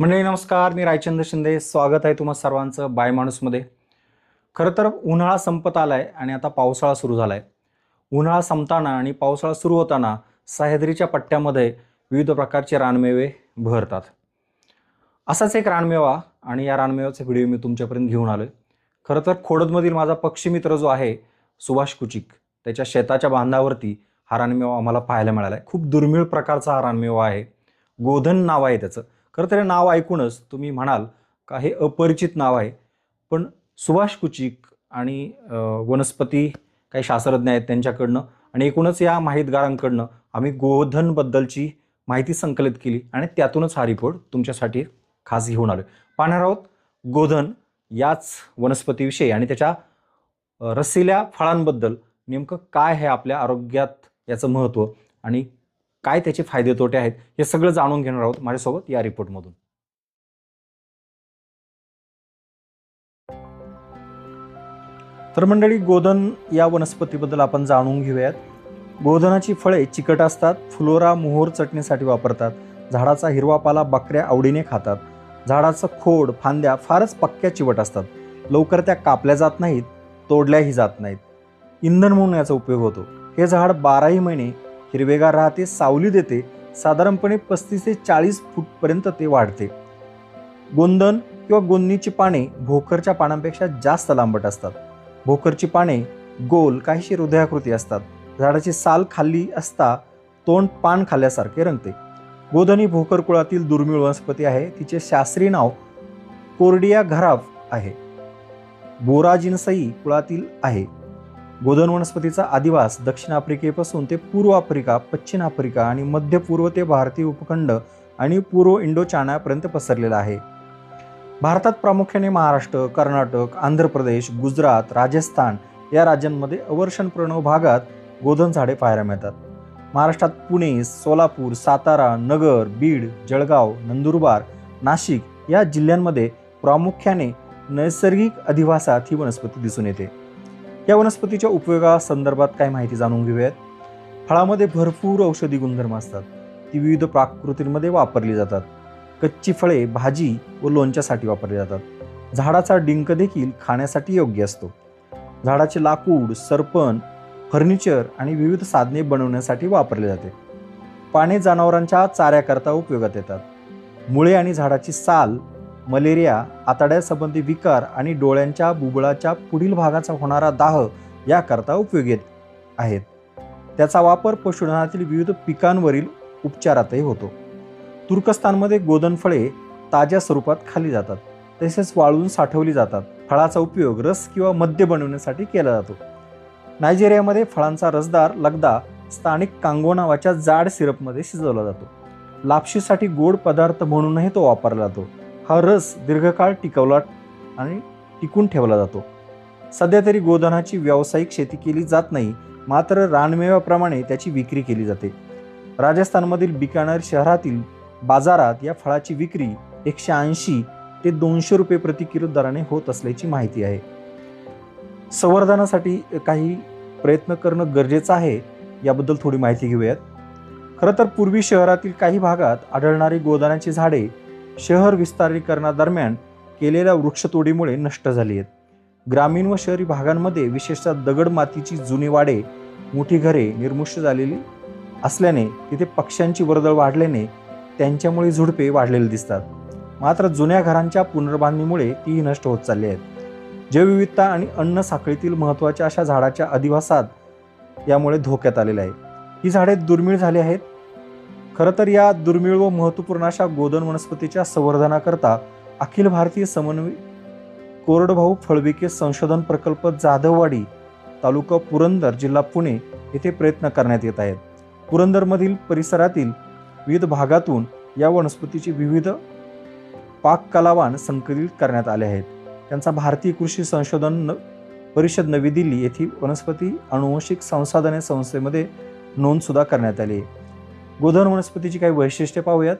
मंडळी नमस्कार. मी रायचंद्र शिंदे. स्वागत आहे तुम्हा सर्वांचं बाय माणूसमध्ये. खरं तर उन्हाळा संपत आला आहे आणि आता पावसाळा सुरू झाला आहे उन्हाळा संपताना आणि पावसाळा सुरू होताना सह्याद्रीच्या पट्ट्यामध्ये विविध प्रकारचे रानमेवे भरतात. असाच एक रानमेवा आणि या रानमेव्याचा व्हिडिओ मी तुमच्यापर्यंत घेऊन आलो आहे खरं तर खोडदमधील माझा पक्षी मित्र जो आहे सुभाष कुचिक त्याच्या शेताच्या बांधावरती हा रानमेवा आम्हाला पाहायला मिळाला आहे खूप दुर्मिळ प्रकारचा हा रानमेवा आहे. गोधन नाव आहे त्याचं. खरं तर हे नाव ऐकूनच तुम्ही म्हणाल का हे अपरिचित नाव आहे. पण सुभाष कुचिक आणि वनस्पती काही शास्त्रज्ञ आहेत त्यांच्याकडनं आणि एकूणच या माहितगारांकडनं आम्ही गोधनबद्दलची माहिती संकलित केली आणि त्यातूनच हा रिपोर्ट तुमच्यासाठी खास घेऊन आलो पाहणार आहोत गोधन याच वनस्पतीविषयी आणि त्याच्या रसिल्या फळांबद्दल नेमकं काय आहे आपल्या आरोग्यात याचं महत्त्व आणि काय त्याचे फायदे तोटे आहेत हे सगळं जाणून घेणार आहोत माझ्यासोबत या रिपोर्टमधून. तर मंडळी गोधन या वनस्पतीबद्दल आपण जाणून घेऊयात. गोधनाची फळे चिकट असतात फुलोरा मोहोर चटणीसाठी वापरतात झाडाचा हिरवा पाला बकऱ्या आवडीने खातात झाडाचं खोड फांद्या फारच पक्क्या चिवट असतात लवकर त्या कापल्या जात नाहीत तोडल्याही जात नाहीत. इंधन म्हणून याचा उपयोग होतो. हे झाड बाराही महिने हिरवेगार राहते सावली देते साधारणपणे पस्तीस ते चाळीस फूटपर्यंत ते वाढते. गोंदन किंवा गोंदणीची पाने भोकरच्या पानांपेक्षा जास्त लांबट असतात. भोकरची पाने गोल काहीशी हृदयाकृती असतात. झाडाची साल खाल्ली असता तोंड पान खाल्ल्यासारखे रंगते. गोधन ही भोकर कुळातील दुर्मिळ वनस्पती आहे. तिचे शास्त्रीय नाव कोरडिया घराफ आहे. बोराजिनसई कुळातील आहे. गोधन वनस्पतीचा आदिवास दक्षिण आफ्रिकेपासून ते पूर्व आफ्रिका पश्चिम आफ्रिका आणि मध्य पूर्व ते भारतीय उपखंड आणि पूर्व इंडो चायनापर्यंत पसरलेला आहे. भारतात प्रामुख्याने महाराष्ट्र कर्नाटक आंध्र प्रदेश गुजरात राजस्थान या राज्यांमध्ये अवर्षण प्रणव भागात गोधन झाडे पाहायला मिळतात. महाराष्ट्रात पुणे सोलापूर सातारा नगर बीड जळगाव नंदुरबार नाशिक या जिल्ह्यांमध्ये प्रामुख्याने नैसर्गिक अधिवासात ही वनस्पती दिसून येते. या वनस्पतीच्या उपयोगासंदर्भात काय माहिती जाणून घेऊयात. फळामध्ये भरपूर औषधी गुणधर्म असतात. ती विविध प्राकृतींमध्ये वापरली जातात. कच्ची फळे भाजी व लोणच्यासाठी वापरली जातात. झाडाचा डिंक देखील खाण्यासाठी योग्य असतो. झाडाचे लाकूड सरपण फर्निचर आणि विविध साधने बनवण्यासाठी वापरले जाते. पाने जनावरांच्या चाऱ्याकरता उपयोगात येतात. मुळे आणि झाडाची साल मलेरिया आतड्यासंबंधी विकार आणि डोळ्यांच्या बुबळाच्या पुढील भागाचा होणारा दाह याकरता उपयोगी आहेत. त्याचा वापर पशुधनातील विविध पिकांवरील उपचारातही होतो. तुर्कस्तानमध्ये गोदनफळे ताज्या स्वरूपात खाली जातात. तसेच वाळून साठवली जातात. फळाचा उपयोग रस किंवा मद्य बनवण्यासाठी केला जातो. नायजेरियामध्ये फळांचा रसदार लगदा स्थानिक कांगो नावाच्या जाड सिरपमध्ये शिजवला जातो. लापशीसाठी गोड पदार्थ म्हणूनही तो वापरला जातो. हा रस दीर्घकाळ टिकवला आणि टिकून ठेवला जातो. सध्या तरी गोधनाची व्यावसायिक शेती केली जात नाही मात्र रानमेव्याप्रमाणे त्याची विक्री केली जाते. राजस्थानमधील बिकानेर शहरातील बाजारात या फळाची विक्री एकशे ऐंशी ते दोनशे रुपये प्रति किलो दराने होत असल्याची माहिती आहे. संवर्धनासाठी काही प्रयत्न करणं गरजेचं आहे याबद्दल थोडी माहिती घेऊयात. खरं तर पूर्वी शहरातील काही भागात आढळणारी गोदानाची झाडे शहर विस्तारीकरणादरम्यान केलेल्या वृक्षतोडीमुळे नष्ट झाली आहेत. ग्रामीण व शहरी भागांमध्ये विशेषतः दगड मातीची जुनी वाडे मोठी घरे निर्मुष्ट झालेली असल्याने तिथे पक्ष्यांची वर्दळ वाढल्याने त्यांच्यामुळे झुडपे वाढलेले दिसतात. मात्र जुन्या घरांच्या पुनर्बांधणीमुळे तीही नष्ट होत चालली आहेत. जैवविविधता आणि अन्न साखळीतील महत्त्वाच्या अशा झाडाच्या अधिवासात यामुळे धोक्यात आलेला आहे. ही झाडे दुर्मिळ झाली आहेत खरं तर या दुर्मिळ व महत्त्वपूर्ण अशा गोदन वनस्पतीच्या संवर्धनाकरता अखिल भारतीय समन्वय कोरडभाऊ फळविके संशोधन प्रकल्प जाधववाडी तालुका पुरंदर जिल्हा पुणे येथे प्रयत्न करण्यात येत आहेत. पुरंदरमधील परिसरातील विविध भागातून या वनस्पतीची विविध पाककलावान संकलित करण्यात आले आहेत. त्यांचा भारतीय कृषी संशोधन न- परिषद नवी दिल्ली येथील वनस्पती अनुवंशिक संसाधने संस्थेमध्ये नोंदसुद्धा करण्यात आली आहे. गोधन वनस्पतीची काही वैशिष्ट्ये पाहूयात.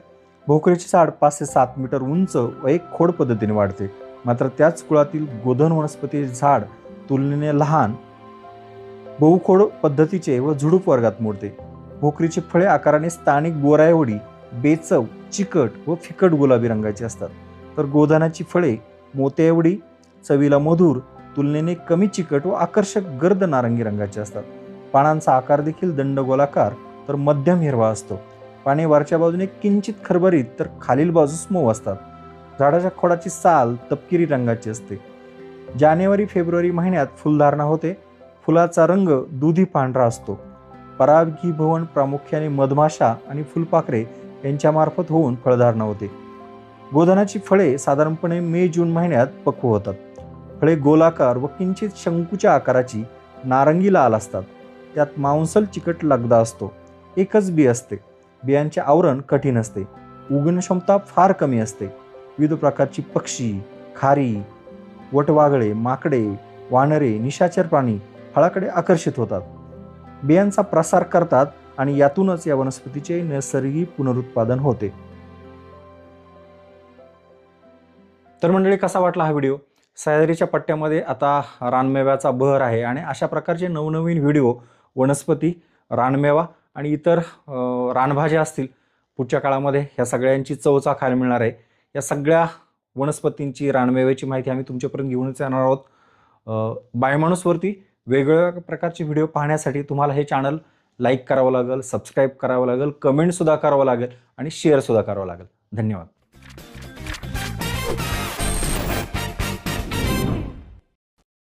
भोकरीचे झाड पाच ते सात मीटर उंच व एक खोड पद्धतीने वाढते. मात्र त्याच कुळातील गोधन वनस्पती झाड तुलनेने लहान बहुखोड पद्धतीचे व झुडूप वर्गात मोडते. भोकरीची फळे आकाराने स्थानिक बोरायवडी बेचव चिकट व फिकट गुलाबी रंगाची असतात. तर गोधनाची फळे मोत्यावडी चवीला मधुर तुलनेने कमी चिकट व आकर्षक गर्द नारंगी रंगाचे असतात. पानांचा आकार देखील दंडगोलाकार तर मध्यम हिरवा असतो. पाने वरच्या बाजूने किंचित खरबरीत तर खालील बाजूस मऊ असतात. झाडाच्या खोडाची साल तपकिरी रंगाची असते. जानेवारी फेब्रुवारी महिन्यात फुलधारणा होते. फुलाचा रंग दुधी पांढरा असतो. परागीभवन प्रामुख्याने मधमाशा आणि फुलपाखरे यांच्यामार्फत होऊन फळधारणा होते. गोधनाची फळे साधारणपणे मे जून महिन्यात पक्व होतात. फळे गोलाकार व किंचित शंकूच्या आकाराची नारंगी लाल असतात. त्यात मांसल चिकट लगदा असतो. एकच बी असते. बियांचे आवरण कठीण असते. उगण क्षमता फार कमी असते. विविध प्रकारची पक्षी खारी वटवागळे माकडे वानरे निशाचर प्राणी फळाकडे आकर्षित होतात. बियांचा प्रसार करतात आणि यातूनच या वनस्पतीचे नैसर्गिक पुनरुत्पादन होते. तर मंडळी कसा वाटला हा व्हिडिओ? सह्याद्रीच्या पट्ट्यामध्ये आता रानमेव्याचा बहर आहे आणि अशा प्रकारचे नवनवीन व्हिडिओ वनस्पती रानमेवा आणि इतर रानभाज्या असतील पुढच्या काळामध्ये ह्या सगळ्यांची चवचा खायला मिळणार आहे. या सगळ्या वनस्पतींची रानमेव्याची माहिती आम्ही तुमच्यापर्यंत घेऊनच येणार आहोत. बायमाणूसवरती वेगवेगळ्या प्रकारचे व्हिडिओ पाहण्यासाठी तुम्हाला हे चॅनल लाईक करावं लागेल सबस्क्राईब करावं लागेल कमेंटसुद्धा करावं लागेल आणि शेअरसुद्धा करावं लागेल. धन्यवाद.